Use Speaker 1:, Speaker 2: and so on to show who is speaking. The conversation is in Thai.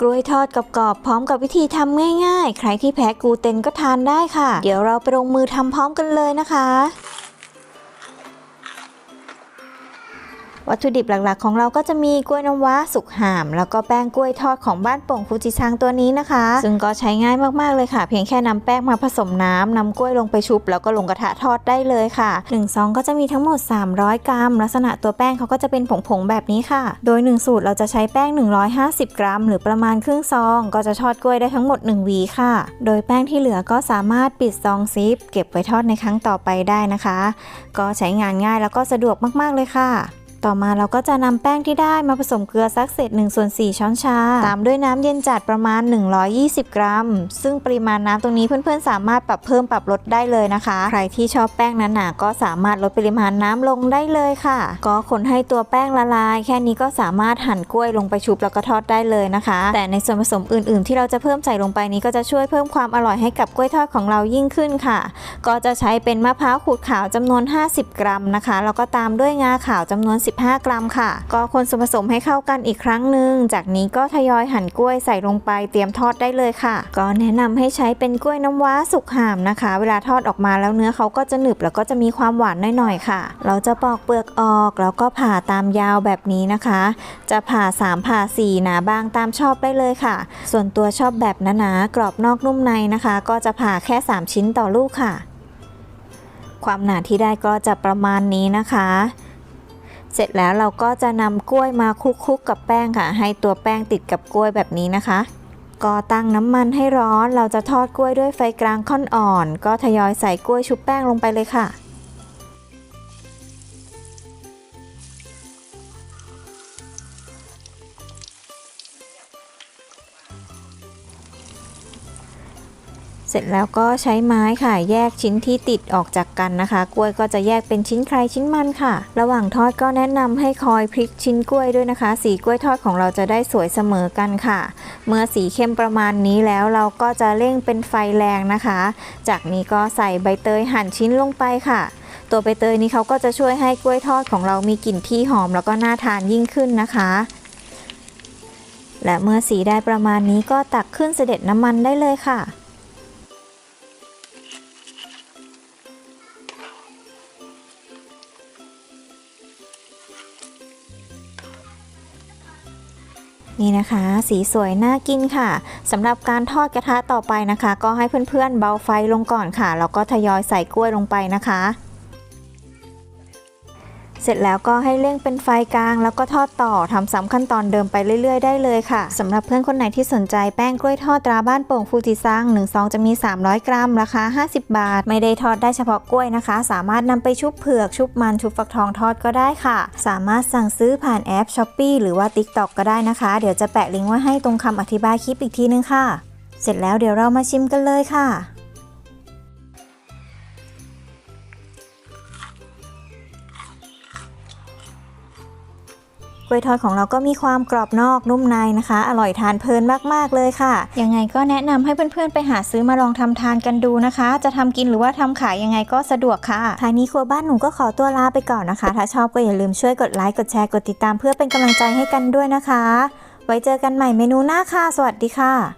Speaker 1: กล้วยทอดกรอบๆพร้อมกับวิธีทำง่ายๆ ใครที่แพ้กลูเตนก็ทานได้ค่ะ เดี๋ยวเราไปลงมือทำพร้อมกันเลยนะคะ วัตถุดิบหลักๆ ของเราก็จะมีกล้วยน้ำว้าสุกห่าม แล้วก็แป้งกล้วยทอดของบ้านโป่งฟูจิซังตัวนี้นะคะ ซึ่งก็ใช้ง่ายมากๆเลยค่ะ เพียงแค่นำแป้งมาผสมน้ำนำกล้วยลงไปชุบ แล้วก็ลงกระทะทอดได้เลยค่ะ1ซองก็จะมีทั้งหมด 300 กรัม ลักษณะตัวแป้งเขาก็จะเป็นผงๆแบบนี้ค่ะ โดย 1 สูตรเราจะใช้แป้ง 150 กรัม หรือประมาณครึ่งซอง ก็จะทอดกล้วยได้ทั้งหมด1วีค่ะ โดยแป้งที่เหลือก็สามารถปิดซองซิป เก็บไว้ทอดในครั้งต่อไปได้นะคะ ก็ใช้งานง่ายแล้วก็สะดวกมากๆเลยค่ะ ต่อมาเราก็จะนำแป้งที่ได้มาผสมเกลือสักเศษ1ส่วน4ช้อนชา ตามด้วยน้ำเย็นจัดประมาณ 120 กรัม ซึ่งปริมาณน้ำตรงนี้เพื่อนๆ สามารถปรับเพิ่มปรับลดได้เลยนะคะ ใครที่ชอบแป้งหนาๆก็สามารถลดปริมาณน้ำลงได้เลยค่ะ ก็คนให้ตัวแป้งละลาย แค่นี้ก็สามารถหั่นกล้วยลงไปชุบแล้วก็ทอดได้เลยนะคะ แต่ในส่วนผสมอื่น ๆ ที่เราจะเพิ่มใส่ลงไปนี้ก็จะช่วยเพิ่มความอร่อยให้กับกล้วยทอดของเรายิ่งขึ้นค่ะ ก็จะใช้เป็นมะพร้าวขูดขาวจำนวน 50 กรัมนะคะแล้วก็ตามด้วยงาขาวจำนวน15 กรัมค่ะ ก็คนส่วนผสมให้เข้ากันอีกครั้งหนึ่ง จากนี้ก็ทยอยหั่นกล้วยใส่ลงไปเตรียมทอดได้เลยค่ะ ก็แนะนำให้ใช้เป็นกล้วยน้ำว้าสุกห่ามนะคะ เวลาทอดออกมาแล้วเนื้อเขาก็จะหนึบแล้วก็จะมีความหวานหน่อยๆค่ะ เราจะปอกเปลือกออกแล้วก็ผ่าตามยาวแบบนี้นะคะ จะผ่า 3 ผ่า4หนาบางตามชอบได้เลยค่ะ ส่วนตัวชอบแบบหนาๆกรอบนอกนุ่มในนะคะ ก็จะผ่าแค่ 3 ชิ้นต่อลูกค่ะ ความหนาที่ได้ก็จะประมาณนี้นะคะ เสร็จแล้วเราก็จะนำกล้วยมาคลุกๆกับแป้งค่ะ ให้ตัวแป้งติดกับกล้วยแบบนี้นะคะก็ตั้งน้ำมันให้ร้อน เราจะทอดกล้วยด้วยไฟกลางค่อนอ่อน ก็ทยอยใส่กล้วยชุบแป้งลงไปเลยค่ะ เสร็จแล้วก็ใช้ไม้ค่ะ แยกชิ้นที่ติดออกจากกันนะคะ กล้วยก็จะแยกเป็นชิ้นใครชิ้นมันค่ะ ระหว่างทอดก็แนะนำให้คอยพลิกชิ้นกล้วยด้วยนะคะ สีกล้วยทอดของเราจะได้สวยเสมอกันค่ะ เมื่อสีเข้มประมาณนี้แล้วเราก็จะเร่งเป็นไฟแรงนะคะ จากนี้ก็ใส่ใบเตยหั่นชิ้นลงไปค่ะ ตัวใบเตยนี้เขาก็จะช่วยให้กล้วยทอดของเรามีกลิ่นที่หอมแล้วก็น่าทานยิ่งขึ้นนะคะและเมื่อสีได้ประมาณนี้ก็ตักขึ้นเสด็จน้ำมันได้เลยค่ะ นี่นะคะ สีสวยน่ากินค่ะสำหรับการทอดกระทะต่อไปนะคะ ก็ให้เพื่อนๆเบาไฟลงก่อนค่ะแล้วก็ทยอยใส่กล้วยลงไปนะคะ สร็จแล้วก็ให้เร่งเป็นไฟกลาง แล้วก็ทอดต่อทำซ้ำขั้นตอนเดิมไปเรื่อย ๆ ได้เลยค่ะสำหรับเพื่อนคนไหนที่สนใจแป้งกล้วยทอดตราบ้านโป่งฟูจิซัง1ซองจะมี 300 กรัมราคา 50 บาท ไม่ได้ทอดได้เฉพาะกล้วยนะคะ สามารถนำไปชุบเผือกชุบมันชุบฟักทองทอดก็ได้ค่ะ สามารถสั่งซื้อผ่านแอป s h อ p e e หรือว่า TikTok ก็ได้นะคะ เดี๋ยวจะแปะลิงก์ไว้ให้ตรงคำอธิบายคลิปอีกทีนึงค่ะ เสร็จแล้วเดี๋ยวเรามาชิมกันเลยค่ะ กล้วยทอดของเราก็มีความกรอบนอกนุ่มในนะคะ อร่อยทานเพลินมากๆเลยค่ะ ยังไงก็แนะนำให้เพื่อนๆไปหาซื้อมาลองทำทานกันดูนะคะ จะทำกินหรือว่าทำขายยังไงก็สะดวกค่ะท้ายนี้ครัวบ้านหนูก็ขอตัวลาไปก่อนนะคะ ถ้าชอบก็อย่าลืมช่วยกดไลค์กดแชร์กดติดตามเพื่อเป็นกำลังใจให้กันด้วยนะคะ ไว้เจอกันใหม่เมนูหน้าค่ะ สวัสดีค่ะ